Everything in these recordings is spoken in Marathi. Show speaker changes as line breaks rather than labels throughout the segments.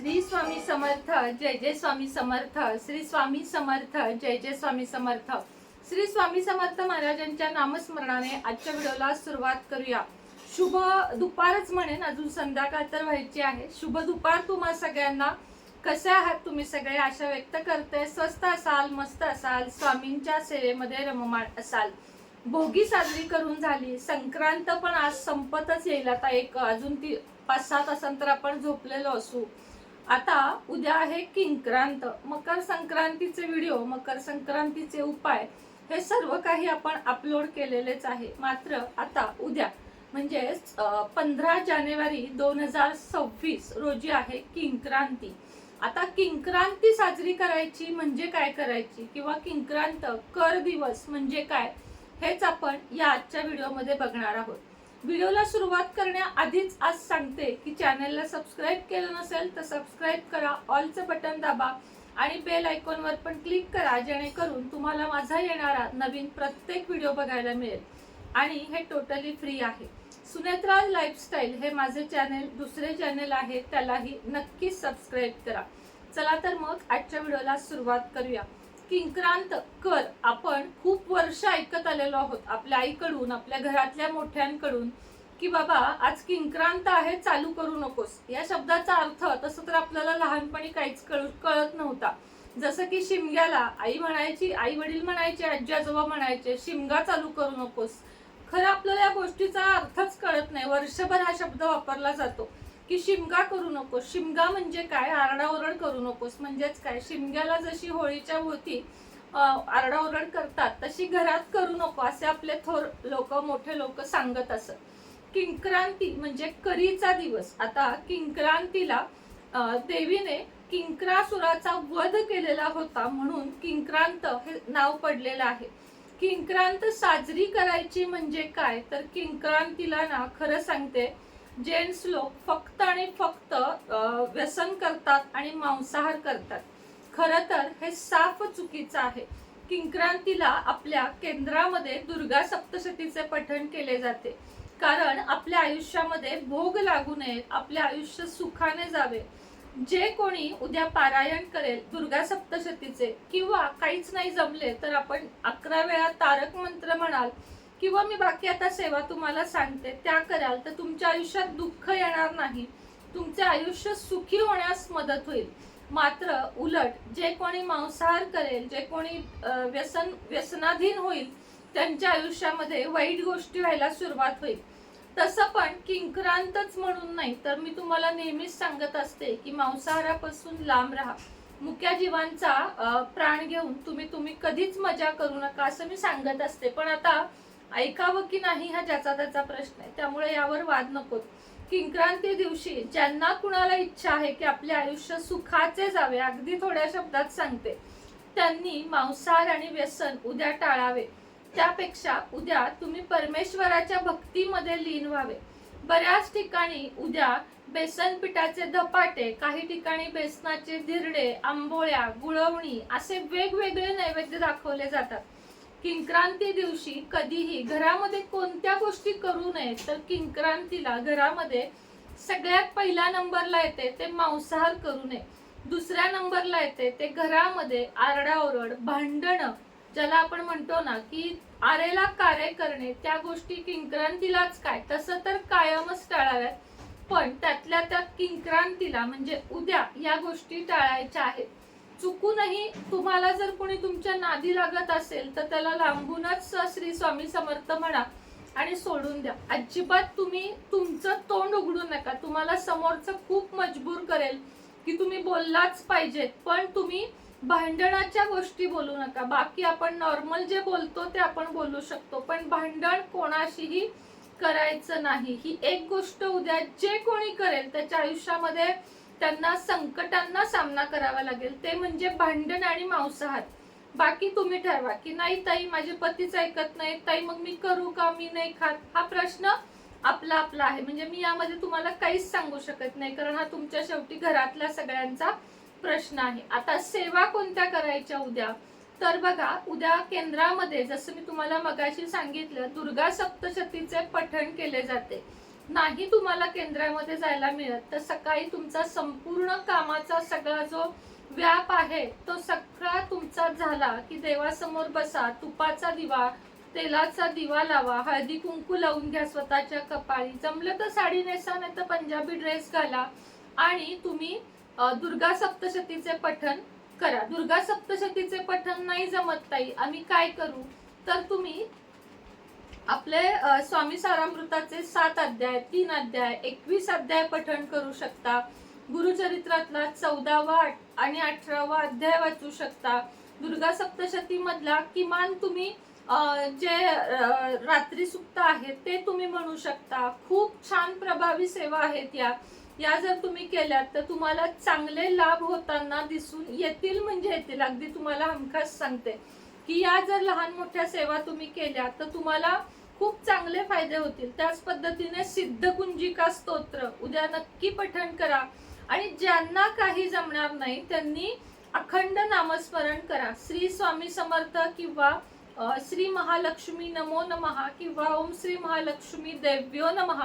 श्री स्वामी समर्थ जय जय स्वामी समर्थ श्री स्वामी समर्थ जय जय स्वामी समर्थ. श्री स्वामी समर्थ महाराजांच्या नामस्मरणाने आजच्या व्हिडिओला सुरुवात करूया. शुभ दुपारच म्हणेन अजून संध्याकाळ तर व्हायची आहे. शुभ दुपार तुम्हा सगळ्यांना. कसे आहात तुम्ही सगळे? आशा व्यक्त करते स्वस्त असाल मस्त असाल स्वामींच्या सेवेमध्ये रममाण असाल. भोगी साजरी करून झाली. संक्रांत पण आज संपतच येईल. आता एक अजून ती पाच सहा तासांतर आपण झोपलेलो असू. आता उद्या आहे किंक्रांत. मकर संक्रांतीचे व्हिडिओ मकर संक्रांतीचे उपाय हे सर्व काही आपण अपलोड केलेलेच आहे. मात्र आता उद्या म्हणजेच पंधरा जानेवारी दोन हजार सव्वीस रोजी आहे किंक्रांती. आता किंक्रांती साजरी करायची म्हणजे काय करायची? किंवा किंक्रांत कर दिवस म्हणजे काय? हेच आपण या आजच्या व्हिडिओमध्ये बघणार आहोत. व्हिडिओला सुरुवात करण्याआधीच आज सांगते की चॅनलला सबस्क्राईब केलं नसेल तर सबस्क्राईब करा ऑलचं बटन दाबा आणि बेल आयकॉनवर पण क्लिक करा जेणेकरून तुम्हाला माझा येणारा नवीन प्रत्येक व्हिडिओ बघायला मिळेल. आणि हे टोटली फ्री आहे. सुनेत्रा लाईफस्टाईल हे माझे चॅनेल दुसरे चॅनेल आहे त्यालाही नक्कीच सबस्क्राईब करा. चला तर मग आजच्या व्हिडिओला सुरुवात करूया. किंक्रांत कर. आपण खूप वर्ष ऐकत आलेलो आहोत आपल्या आईकडून आपल्या घरातल्या मोठ्यांकडून की बाबा आज किंक्रांत आहे चालू करू नकोस. या शब्दाचा अर्थ तसं तर आपल्याला लहानपणी काहीच कळ कळत नव्हता. जसं की शिमग्याला आई म्हणायची आई वडील म्हणायचे आजी आजोबा म्हणायचे शिमगा चालू करू नकोस. खरं आपल्याला या गोष्टीचा अर्थच कळत नाही. वर्षभर हा शब्द वापरला जातो. की शिमगा करू नकोस. शिमगा म्हणजे काय? आरडाओरड करू नकोस. म्हणजेच काय? शिमग्याला जशी होळीच्या होती आरडाओरड करतात तशी घरात करू नको असे आपले थोर लोक मोठे लोक सांगत असत. किंक्रांती म्हणजे करीचा दिवस. आता किंक्रांतीला देवीने किंक्रासुराचा वध केलेला होता म्हणून किंक्रांत हे नाव पडलेलं आहे. किंक्रांत साजरी करायची म्हणजे काय? तर किंक्रांतीला ना खरं सांगते जेंट्स लोक फक्त आणि फक्त व्यसन करतात आणि मांसाहार करतात. खरं तर हे साफ चुकीचं आहे. किंक्रांतीला आपल्या केंद्रामध्ये दुर्गा सप्तशतीचे पठण केले जाते. कारण आपल्या आयुष्यामध्ये भोग लागू नये आपले आयुष्य सुखाने जावे. जे कोणी उद्या पारायण करेल दुर्गा सप्तशतीचे किंवा काहीच नाही जमले तर आपण अकरा वेळा तारक मंत्र म्हणाल. किंवा मी बाकी आता सेवा तुम्हाला सांगते त्या कराल तर तुमच्या आयुष्यात दुःख येणार नाही. तुमचे आयुष्य सुखी होण्यास मदत होईल. मात्र उलट जे कोणी मांसाहार करेल जे कोणी व्यसन व्यसनाधीन होईल त्यांच्या आयुष्यामध्ये वाईट गोष्टी व्हायला सुरुवात होईल. तसं पण किंक्रांतच म्हणून नाही तर मी तुम्हाला नेहमीच सांगत असते की मांसाहारापासून लांब राहा. मुक्या जीवांचा प्राण घेऊन तुम्ही तुम्ही कधीच मजा करू नका असं मी सांगत असते. पण आता ऐकावं की नाही हा ज्याचा त्याचा प्रश्न आहे. त्यामुळे यावर वाद नकोत. किंक्रांती दिवशी ज्यांना कुणाला इच्छा आहे की आपले आयुष्य सुखाचे जावे अगदी थोड्या शब्दात सांगते. त्यांनी मांसाहार आणि व्यसन उद्या टाळावे. त्यापेक्षा उद्या तुम्ही परमेश्वराच्या भक्तीमध्ये लीन व्हावे. बऱ्याच ठिकाणी उद्या बेसन पिठाचे धपाटे काही ठिकाणी बेसनाचे धिरडे आंबोळ्या गुळवणी असे वेगवेगळे नैवेद्य दाखवले जातात. किंक्रांती दिवशी कधीही घरामध्ये कोणत्या गोष्टी करू नये तर किंक्रांतीला घरामध्ये सगळ्यात पहिल्या नंबरला येते ते मांसाहार करू नये. दुसऱ्या नंबरला येते ते घरामध्ये आरडाओरड भांडणं ज्याला आपण म्हणतो ना की आरेला कार्य करणे त्या गोष्टी किंक्रांतीलाच काय? तसं तर कायमच टाळाव्यात. पण त्यातल्या त्यात किंक्रांतीला म्हणजे उद्या या गोष्टी टाळायच्या आहेत. चुकूनही तुम्हाला जर कोणी तुमच्या नादी लागत असेल तर त्याला लांबूनच श्री स्वामी समर्थ म्हणा आणि सोडून द्या. अजिबात तुम्ही तुमचं तोंड उघडू नका. तुम्हाला समोरचं खूप मजबूर करेल की तुम्ही बोललाच पाहिजेत पण तुम्ही भांडणाच्या गोष्टी बोलू नका. बाकी आपण नॉर्मल जे बोलतो ते आपण बोलू शकतो पण भांडण कोणाशीही करायचं नाही. ही एक गोष्ट उद्या जे कोणी करेल त्याच्या आयुष्यामध्ये त्यांना संकटांना सामना करावा लागेल. ते म्हणजे भांडण आणि मांसाहार. बाकी तुम्ही ठरवा की नाही ताई माझे पतीच ऐकत नाही ताई मग मी करू का? मी नाही खात. हा प्रश्न आपला आपला आहे. म्हणजे मी यामध्ये तुम्हाला काहीच सांगू शकत नाही कारण हा तुमच्या शेवटी घरातल्या सगळ्यांचा प्रश्न आहे. आता सेवा कोणत्या करायच्या उद्या? तर बघा उद्या केंद्रामध्ये जसं मी तुम्हाला मगाशी सांगितलं दुर्गा सप्तशतीचे पठण केले जाते. नाही तुम्हाला केंद्रामध्ये जायला मिळत तर सकाळी तुमचा संपूर्ण कामाचा सगळा जो व्याप आहे तो सगळा तुमचा झाला की देवासमोर बसा तुपाचा दिवा तेलाचा दिवा लावा हळदी कुंकू लावून घ्या स्वतःच्या कपाळी. जमलं तर साडी नेसा नाही तर पंजाबी ड्रेस घाला आणि तुम्ही दुर्गा सप्तशतीचे पठण करा. दुर्गा सप्तशतीचे पठण नाही जमत ताई. आम्ही काय करू? तर तुम्ही आपले स्वामी सारामृताचे सात अध्याय तीन अध्याय एकवीस अध्याय पठण करू शकता. गुरुचरित्रातला चौदावा आणि अठरावा अध्याय वाचू शकता. दुर्गा सप्तशती मधला किमान तुम्ही जे रात्री सुक्त आहेत ते तुम्ही म्हणू शकता. खूप छान प्रभावी सेवा आहेत या. या जर तुम्ही केल्यात तर तुम्हाला चांगले लाभ होताना दिसून येतील म्हणजे येतील. अगदी तुम्हाला हमखास सांगते. की या जर लहान मोठ्या सेवा तुम्ही केल्या तर तुम्हाला खूप चांगले फायदे होतील. त्याच पद्धतीने सिद्धकुंजिका स्तोत्र उद्या नक्की पठण करा. आणि ज्यांना काही जमणार नाही त्यांनी अखंड नामस्मरण करा. श्री स्वामी समर्थ किंवा श्री महालक्ष्मी नमो नमहा किंवा ओम श्री महालक्ष्मी देव्यो नमः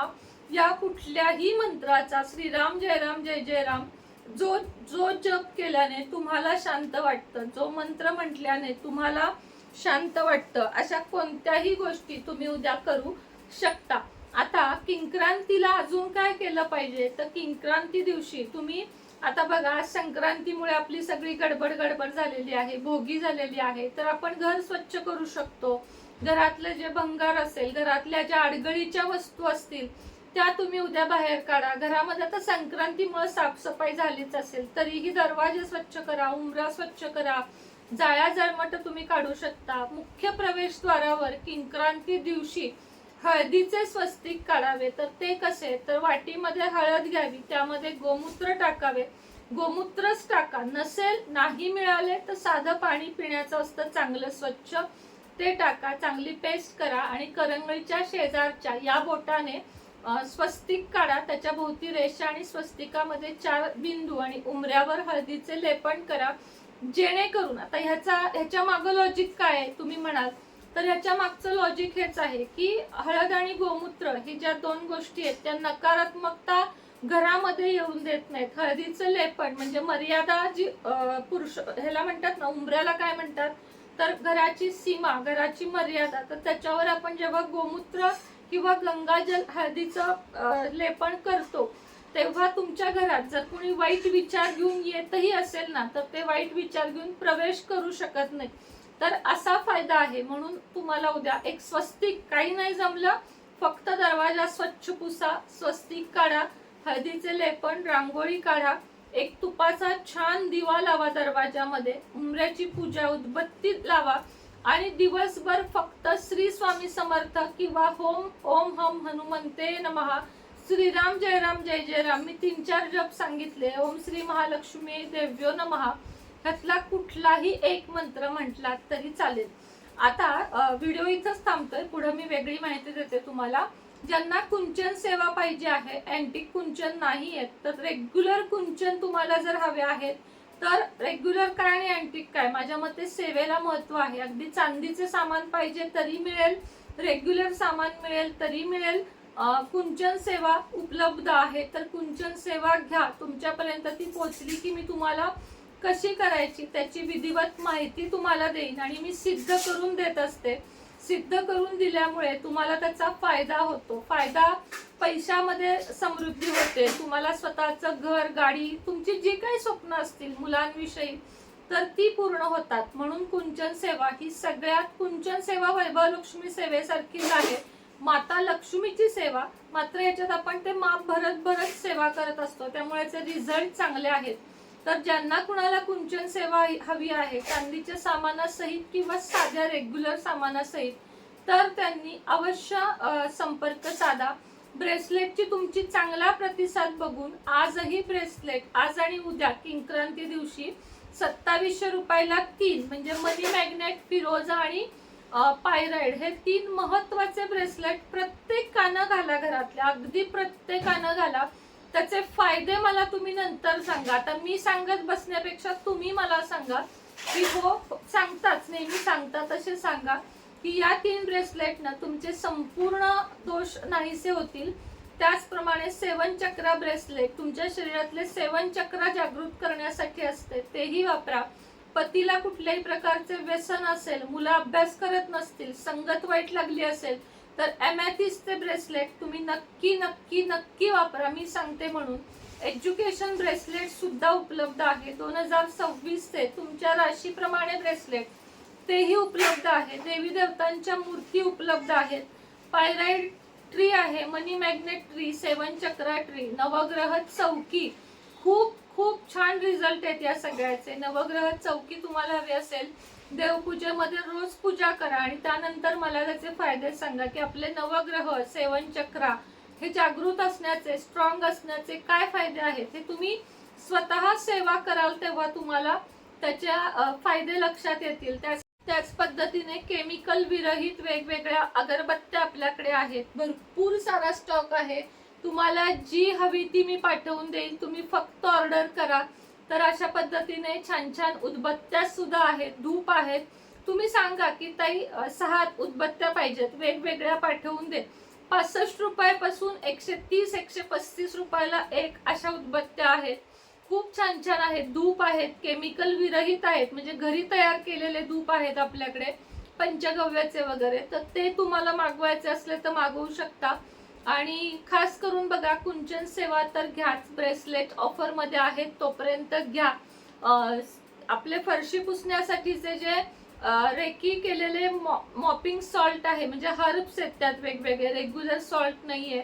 या कुठल्याही मंत्राचा श्रीराम जय राम जय जय राम जै जै राम जो जो जप केल्याने तुम्हाला शांत वाटतं जो मंत्र म्हटल्याने तुम्हाला शांत वाटतं अशा कोणत्याही गोष्टी तुम्ही उद्या करू शकता. आता किंक्रांतीला अजून काय केलं पाहिजे? तर किंक्रांती दिवशी तुम्ही आता बघा संक्रांतीमुळे आपली सगळी गडबड गडबड झालेली आहे भोगी झालेली आहे तर आपण घर स्वच्छ करू शकतो. घरातलं जे भंगार असेल घरातल्या ज्या अडगळीच्या वस्तू असतील त्या तुम्ही उद्या बाहेर काढा. घरामध्ये आता संक्रांतीमुळे साफसफाई झालीच असेल तरीही दरवाजे स्वच्छ करा उमरा स्वच्छ करा. जाळ्या जळमट तुम्ही काढू शकता. मुख्य प्रवेशद्वारावर किंक्रांती दिवशी हळदीचे स्वस्तिक काढावे. तर ते कसे? तर वाटीमध्ये हळद घ्यावी त्यामध्ये गोमूत्र टाकावे. गोमूत्रच टाका. नसेल नाही मिळाले तर साधं पाणी पिण्याचं असतं. चांगलं स्वच्छ ते टाका. चांगली पेस्ट करा. आणि करंगळीच्या शेजारच्या या बोटाने स्वस्तिक काढा त्याच्या भोवती रेषा आणि स्वस्तिकामध्ये चार बिंदू आणि उमऱ्यावर हळदीचे लेपन करा. जेणेकरून आता ह्याचा ह्याच्या मागं लॉजिक काय आहे? तुम्ही म्हणाल. तर ह्याच्या मागचं लॉजिक हेच आहे की हळद आणि गोमूत्र ही ज्या दोन गोष्टी आहेत त्या नकारात्मकता घरामध्ये येऊन देत नाहीत. हळदीचं लेपन म्हणजे मर्यादा जी पुरुष ह्याला म्हणतात ना उमऱ्याला काय म्हणतात? तर घराची सीमा घराची मर्यादा. तर त्याच्यावर आपण जेव्हा गोमूत्र किंवा गंगाजल हळदीचं लेपन करतो तेव्हा तुमच्या घरात जर कोणी वाईट विचार घेऊन येतही असेल ना तर ते वाईट विचार घेऊन प्रवेश करू शकत नाही. तर असा फायदा आहे. म्हणून तुम्हाला उद्या एक स्वस्तिक काही नाही जमलं फक्त दरवाजा स्वच्छ पुसा स्वस्तिक काढा हळदीचे लेपन रांगोळी काढा एक तुपाचा छान दिवा लावा दरवाजामध्ये उमऱ्याची पूजा उदबत्ती लावा आणि दिवसभर फक्त श्री स्वामी समर्थ किंवा होम ओम हम हनुमंते नमहा श्रीराम जय राम जय जय राम. मी तीन चार जप सांगितले. ओम श्री महालक्ष्मी देव्यो नमहा ह्यातला कुठलाही एक मंत्र म्हटला तरी चालेल. आता व्हिडिओ इथंच थांबतोय. पुढे मी वेगळी माहिती देते तुम्हाला. ज्यांना कुंचन सेवा पाहिजे आहे अँटिक कुंचन नाही आहेत तर रेग्युलर कुंचन तुम्हाला जर हवे आहेत तर रेग्युलर काय आणि अँटिक काय? माझ्या मते सेवेला महत्त्व आहे. अगदी चांदीचे सामान पाहिजे तरी मिळेल रेग्युलर सामान मिळेल तरी मिळेल. कुंचन सेवा उपलब्ध आहे. तर कुंचन सेवा घ्या. तुमच्यापर्यंत ती पोचली की मी तुम्हाला कशी करायची? त्याची विधिवत माहिती तुम्हाला देईन आणि मी सिद्ध करून देत असते. सिद्ध करून दिल्यामुळे तुम्हाला त्याचा फायदा होतो. फायदा पैशामध्ये समृद्धी होते. तुम्हाला स्वतःचं घर गाडी तुमची जी काही स्वप्न असतील मुलांविषयी तर ती पूर्ण होतात. म्हणून कुंचन सेवा ही सगळ्यात कुंचन सेवा वैभव लक्ष्मी सेवेसारखीच आहे माता लक्ष्मीची सेवा. मात्र याच्यात आपण ते माप भरत भरत सेवा करत असतो. त्यामुळे याचे रिझल्ट चांगले आहेत. तर ज्यांना कुणाला कुंचन सेवा हवी आहे चांदीच्या सामानासहित किंवा साध्या रेग्युलर सामानासहित तर त्यांनी अवश्य संपर्क साधा. ब्रेसलेटची तुमची चांगला प्रतिसाद बघून आजही ब्रेसलेट आज आणि उद्या किंक्रांती दिवशी सत्तावीसशे रुपयाला तीन म्हणजे मनी मॅग्नेट फिरोजा आणि अ, पायराइड हे तीन महत्त्वाचे ब्रेसलेट प्रत्येकानं घाला घरातल्या अगदी प्रत्येकानं घाला. त्याचे फायदे मला तुम्ही नंतर सांगा. आता मी सांगत बसण्यापेक्षा तुम्ही मला सांगा की हो सांगताच नेहमी सांगता तसे सांगा की या तीन ब्रेसलेटनं तुमचे संपूर्ण दोष नाहीसे होतील. त्याचप्रमाणे सेवन चक्रा ब्रेसलेट तुमच्या शरीरातले सेवन चक्र जागृत करण्यासाठी असते तेही वापरा. पतीला कुठल्याही प्रकारचे व्यसन असेल मुलं अभ्यास करत नसतील संगत वाईट लागली असेल तर चे ब्रेसलेट तुम्ही नक्की नक्की नक्की वापरा. मी सांगते म्हणून. एज्युकेशन ब्रेसलेट सुद्धा उपलब्ध आहे. दोन हजार सव्वीसचे तुमच्या राशीप्रमाणे ब्रेसलेट तेही उपलब्ध आहे. देवी देवतांच्या मूर्ती उपलब्ध आहेत. पायराईड ट्री आहे. Money magnet tree seven chakra tree नवग्रह चौकी. खूप खूप छान रिझल्ट आहेत या सगळ्याचे. नवग्रह चौकी तुम्हाला हवी असेल देवपूजेमध्ये रोज पूजा करा आणि त्यानंतर मला त्याचे फायदे सांगा की आपले नवग्रह सेवन चक्रा हे जागृत असण्याचे स्ट्रॉंग असण्याचे काय फायदे आहेत? हे तुम्ही स्वतः सेवा कराल तेव्हा तुम्हाला त्याच्या फायदे लक्षात येतील. त्याच त्याच पद्धतीने केमिकल विरहित वेगवेगळ्या अगरबत्त्या आपल्याकडे आहेत. भरपूर सारा स्टॉक आहे. तुम्हाला जी हवी ती मी पाठवून देईल. तुम्ही फक्त ऑर्डर करा. तर अशा पद्धतीने छान छान उदबत्त्या सुद्धा आहेत धूप आहेत. तुम्ही सांगा की ताई सहा उदबत्त्या पाहिजेत वेगवेगळ्या पाठवून दे. पासष्ट रुपयापासून एकशे तीस एकशे पस्तीस रुपयाला एक अशा उदबत्त्या आहेत. खूप छान छान आहेत धूप आहेत केमिकल विरहित आहेत म्हणजे घरी तयार केलेले धूप आहेत आपल्याकडे पंचगव्याचे वगैरे. तर ते तुम्हाला मागवायचे असले तर मागवू शकता. आणि खास करून बघा कुंचन सेवा तर घ्याच. ब्रेसलेट ऑफरमध्ये आहेत तोपर्यंत घ्या. आपले फरशी पुसण्यासाठीचे जे रेकी केलेले मॉ मॉपिंग सॉल्ट आहे म्हणजे हर्ब्स आहेत त्यात वेगवेगळे रेग्युलर सॉल्ट नाहीये.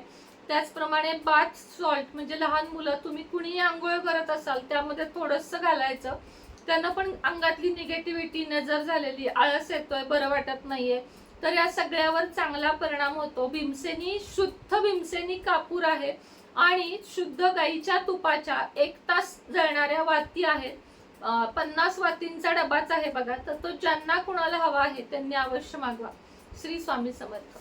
त्याचप्रमाणे बाथ सॉल्ट म्हणजे लहान मुलं तुम्ही कुणीही आंघोळ करत असाल त्यामध्ये थोडंसं घालायचं. त्यांना पण अंगातली निगेटिव्हिटी नजर झालेली आळस येतोय बरं वाटत नाहीये. तर या सगळ्यावर चांगला परिणाम होतो. भीमसेनी शुद्ध भीमसेनी कापूर आहे आणि शुद्ध गाईच्या तुपाच्या एक तास जळणाऱ्या वाती आहेत. पन्नास वातींचा डबाच आहे बघा तर तो ज्यांना कुणाला हवा आहे त्यांनी अवश्य मागवा. श्री स्वामी समर्थ.